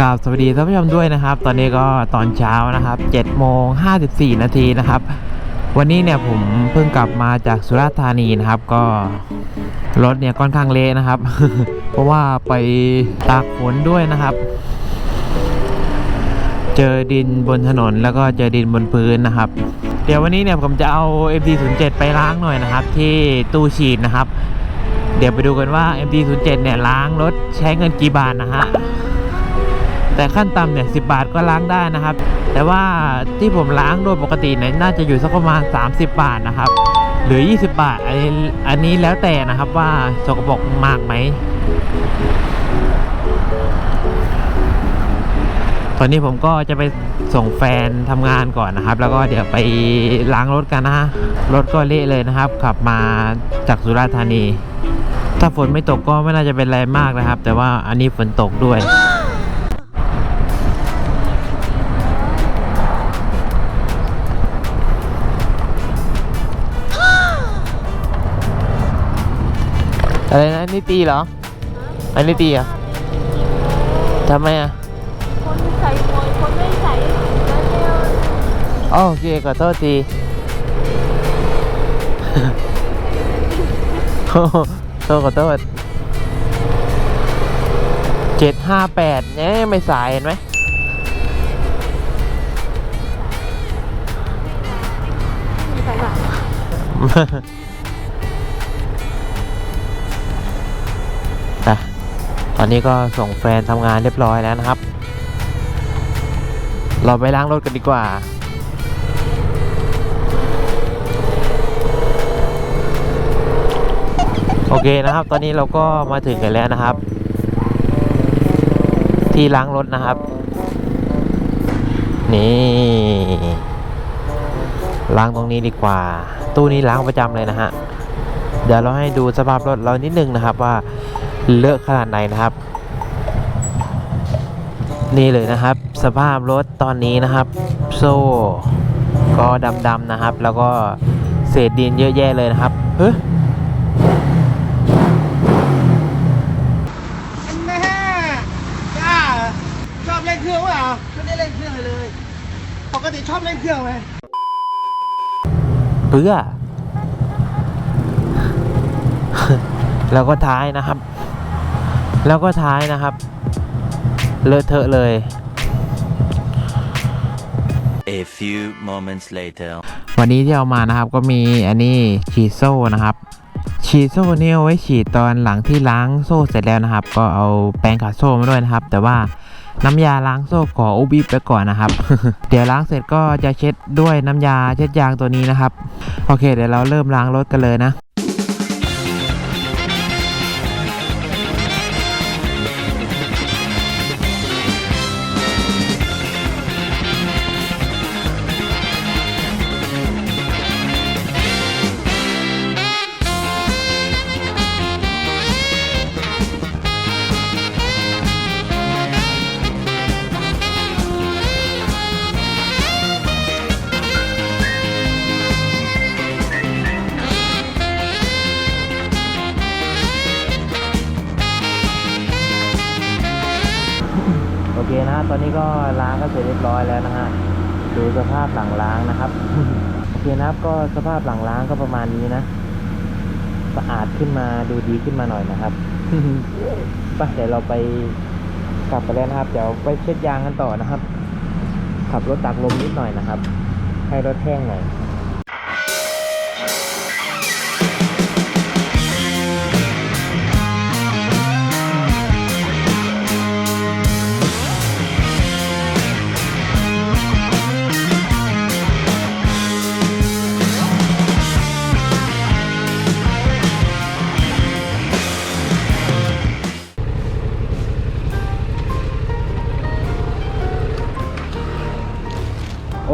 กราบสวัสดีท่านผู้ชมด้วยนะครับ ตอนนี้ก็ตอนเช้านะครับ7โมง54 นาทีนะครับ วันนี้เนี่ยผมเพิ่งกลับมาจากสุราษฎร์ธานีนะครับ ก็รถเนี่ยค่อนข้างเละนะครับ เพราะว่าไปตากฝนด้วยนะครับ เจอดินบนถนนแล้วก็เจอดินบนพื้นนะครับ เดี๋ยววันนี้เนี่ยผมจะเอา MT07 ไปล้างหน่อยนะครับ ที่ตู้ฉีดนะครับ เดี๋ยวไปดูกันว่า MT07 เนี่ยล้างรถใช้เงินกี่บาทนะฮะ แต่ขั้นต่ำเนี่ยสิบาทก็ล้างได้นะครับ แต่ว่าที่ผมล้างโดยปกติเนี่ยน่าจะอยู่สักประมาณ 30 บาทนะครับ หรือ 20 บาท อันนี้อันนี้แล้วแต่นะครับว่าสกปรกมากไหม ตอนนี้ผมก็จะไปส่งแฟนทำงานก่อนนะครับ แล้วก็เดี๋ยวไปล้างรถกันนะฮะรถก็เละเลยนะครับ ขับมาจากสุราษฎร์ธานี ถ้าฝนไม่ตกก็ไม่น่าจะเป็นไรมากนะครับ แต่ว่าอันนี้ฝนตกด้วย อะไรนะอันนี่ตีเหรอ อันนี้ตีเหรอะทำไมอะคนใส่หมวกคนไม่ใส่แล้วเนี่ยอ๋อโอเคขอโทษทีโอ้โหโทษขอโทษเจ็ดห้าแปดเนี่ยไม่สายเห็นไหมมีใส่แบบไป ตอนนี้ก็ส่งแฟนทำงานเรียบร้อยแล้วนะครับ เราไปล้างรถกันดีกว่า โอเคนะครับ ตอนนี้เราก็มาถึงกันแล้วนะครับ ที่ล้างรถนะครับ นี่ ล้างตรงนี้ดีกว่า ตู้นี้ล้างประจำเลยนะฮะ เดี๋ยวเราให้ดูสภาพรถเรานิดนึงนะครับว่า เลอะขนาดไหนนะครับ นี่เลยนะครับ สภาพรถตอนนี้นะครับ โซ่ก็ดำๆนะครับ แล้วก็เศษดินเยอะแยะเลยนะครับเฮ้ยแม่จ้าชอบเล่นเครื่องเปล่าไม่ได้เล่นเครื่องเลยปกติชอบเล่นเครื่องไหมเพื่อแล้วก็ท้ายนะครับ แล้วก็ท้ายนะครับ เลอะเทอะเลย A few moments later. วันนี้ที่เอามานะครับก็มีอันนี้ฉีดโซ่นะครับ ฉีดโซ่เนี่ยเอาไว้ฉีดตอนหลังที่ล้างโซ่เสร็จแล้วนะครับ ก็เอาแปรงขัดโซ่มาด้วยนะครับ แต่ว่าน้ำยาล้างโซ่ขออุบิไปก่อนนะครับ เดี๋ยวล้างเสร็จก็จะเช็ดด้วยน้ำยาเช็ดยางตัวนี้นะครับ โอเค เดี๋ยวเราเริ่มล้างรถกันเลยนะ เคนะ ตอนนี้ก็ล้างก็เสร็จเรียบร้อยแล้วนะฮะ ดูสภาพหลังล้างนะครับ โอเคนะครับก็สภาพหลังล้างก็ประมาณนี้นะ สะอาดขึ้นมาดูดีขึ้นมาหน่อยนะครับไปเดี๋ยวเราไปกลับไปแล้วนะครับ เดี๋ยวไปเช็ดยางกันต่อนะครับ ขับรถตากลมนิดหน่อยนะครับ ให้รถแห้งหน่อย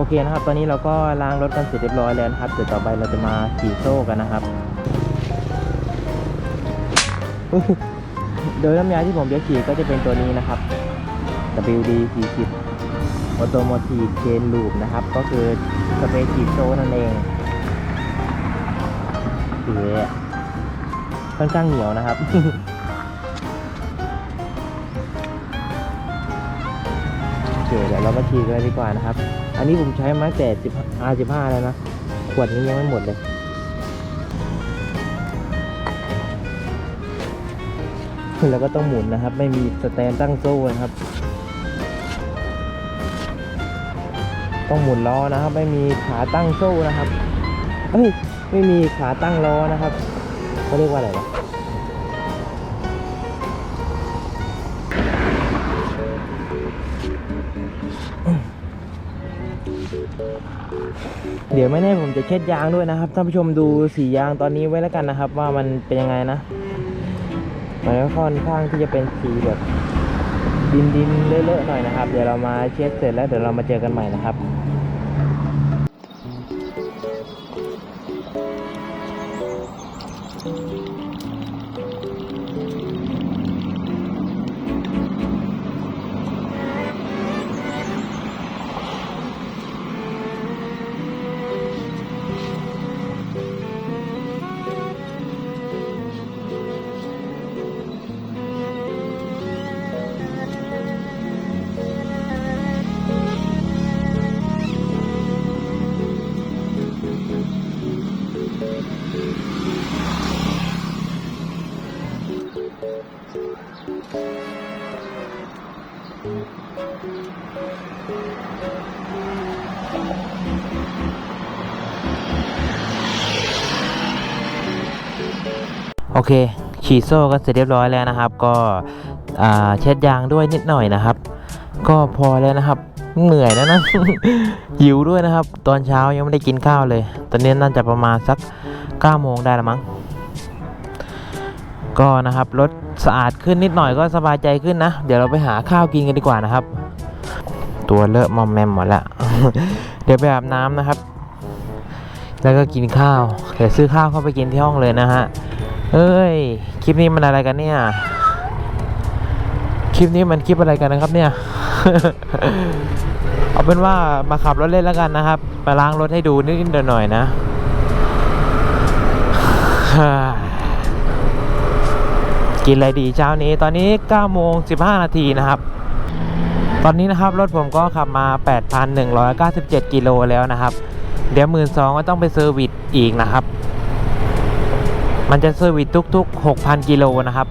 อเคนะครับ ตอนนี้เราก็ล้างรถกันเสร็จเรียบร้อยแล้วนะครับ เดี๋ยวต่อไปเราจะมาฉีดโซ่กันนะครับโดยน้ำยาที่ผมจะฉีดก็จะเป็นตัวนี้นะครับ WD 40 Automotive Chain Loop นะครับ ก็คือสเปรย์ฉีดโซ่นั่นเองเสียค่อนข้างเหนียวนะครับ เรามาฉีดกันเลยดีกว่านะครับ อันนี้ผมใช้มาแต่10 R15 แล้วนะ ขวดนี้ยังไม่หมดเลย แล้วก็ต้องหมุนนะครับ ไม่มีสแตนตั้งโซ่นะครับ ต้องหมุนล้อนะครับ ไม่มีขาตั้งโซ่นะครับ เอ้ย ไม่มีขาตั้งล้อนะครับเขาเรียกว่าอะไรวะ เดี๋ยวไม่แน่ผมจะเช็ดยางด้วยนะครับท่านผู้ชมดูสียางตอนนี้ไว้แล้วกันนะครับ ว่ามันเป็นยังไงนะมันก็ค่อนข้างที่จะเป็นสีแบบดินดินๆเลอะๆหน่อยนะครับ เดี๋ยวเรามาเช็ดเสร็จแล้วเดี๋ยวเรามาเจอกันใหม่นะครับ โอเค ฉีดโซ่ก็เสร็จเรียบร้อยแล้วนะครับ ก็เช็ดยางด้วยนิดหน่อยนะครับ ก็พอแล้วนะครับ เหนื่อยแล้วนะ หิวด้วยนะครับ ตอนเช้ายังไม่ได้กินข้าวเลย ตอนนี้น่าจะประมาณสัก9โมงได้ละมั้ง ก็นะครับรถสะอาดขึ้นนิดหน่อยก็สบายใจขึ้นนะ เดี๋ยวเราไปหาข้าวกินกันดีกว่านะครับ ตัวเลอะมอมแมมหมดละ เดี๋ยวไปอาบน้ำนะครับ แล้วก็กินข้าว เดี๋ยวซื้อข้าวเข้าไปกินที่ห้องเลยนะฮะ เอ้ย คลิปนี้มันอะไรกันเนี่ย คลิปนี้มันคลิปอะไรกันนะครับเนี่ย เอาเป็นว่ามาขับรถเล่นแล้วกันนะครับ มาล้างรถให้ดูนิดหน่อยนะ กินอะไรดีเช้านี้ ตอนนี้9โมง15 นาทีนะครับ ตอนนี้นะครับรถผมก็ขับมา 8,197 กิโลแล้วนะครับ เดี๋ยวหมื่นสองก็ต้องไปเซอร์วิสอีกนะครับ มันจะเซอร์วิสทุก ๆ 6,000 กิโลนะครับ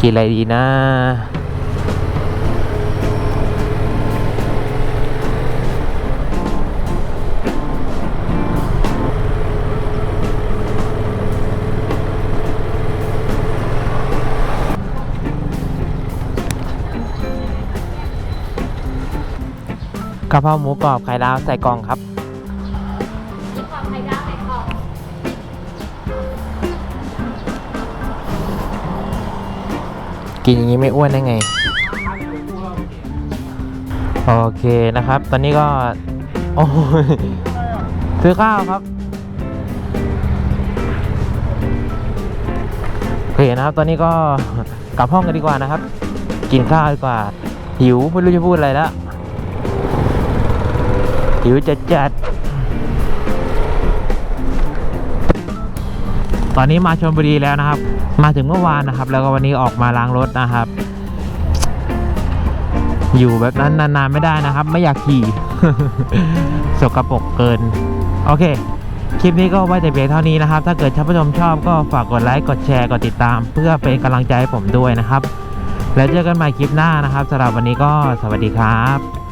กินอะไรดีนะ กระเพราหมูกรอบไข่ดาวใส่กล่องครับ กินอย่างนี้ไม่อ้วนได้ไง โอเคนะครับ ตอนนี้ก็ โอ้ยซื้อข้าวครับโอเคนะครับ ตอนนี้ก็กลับห้องกันดีกว่านะครับ กินข้าวดีกว่า หิวไม่รู้จะพูดอะไรแล้วหิวจัดจัด ตอนนี้มาชลบุรีแล้วนะครับ มาถึงเมื่อวานนะครับ แล้วก็วันนี้ออกมาล้างรถนะครับ อยู่แบบนั้นนานๆไม่ได้นะครับ ไม่อยากขี่สกปรกเกิน โอเค คลิปนี้ก็ไว้แต่เพียงเท่านี้นะครับ ถ้าเกิดท่านผู้ชมชอบก็ฝากกดไลค์กดแชร์กดติดตาม เพื่อเป็นกำลังใจให้ผมด้วยนะครับ แล้วเจอกันใหม่คลิปหน้านะครับสำหรับวันนี้ก็สวัสดีครับ